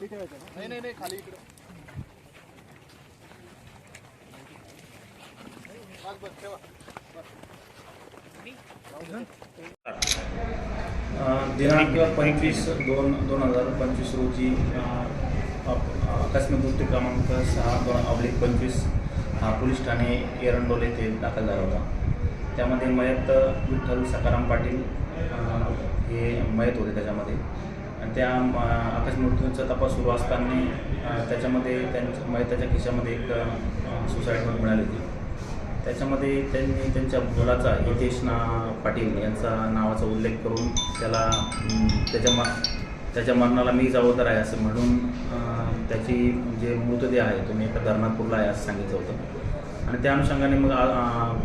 नाही नाही नाही खाली इकडे. बस बस ठेवा. अ, दिनांक पंचवीस दोन दोन हजार पंचवीस रोजी आकस्मिक मृत्यू क्रमांक सहा दोन ऑब्लिक पंचवीस हा पोलीस ठाणे एरंडोल येथे दाखल झाला होता. त्यामध्ये मयत विठ्ठल सकाराम पाटील हे मयत होते त्याच्यामध्ये. त्या म, मृत्यूंचा मृत्यूचा तपास सुरू असताना त्याच्यामध्ये त्यांच्या म्हणजे मयताच्या खिशामध्ये एक सुसाईड नोट मिळाली होती. त्याच्यामध्ये त्यांनी त्यांच्या मुलाचा हितेश ना पाटील यांचा नावाचा उल्लेख करून त्याला त्याच्या मा त्याच्या मरणाला मी जबाबदार आहे असं म्हणून त्याची जे मृतदेह आहे तो मी एका धरणापूरला आहे असं सांगितलं होतं. आणि त्या अनुषंगाने मग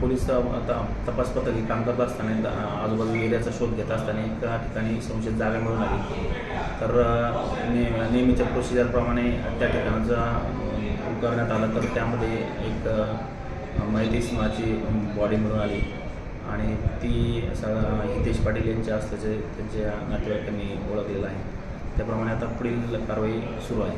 पोलीस आता तपास पथक काम करत असताना आजूबाजू एरियाचा शोध घेत असताना एका ठिकाणी संशयित जागा मिळून आली. तर ने नेहमीच्या प्रोसिजरप्रमाणे त्या ठिकाणाचा करण्यात आलं. तर त्यामध्ये एक अं, माझी सिंहाची बॉडी मिळून आली. आणि ती हितेश पाटील यांच्या असल्याचे त्यांच्या नातेवाईकांनी ओळखलेलं आहे. त्याप्रमाणे आता पुढील कारवाई सुरू आहे.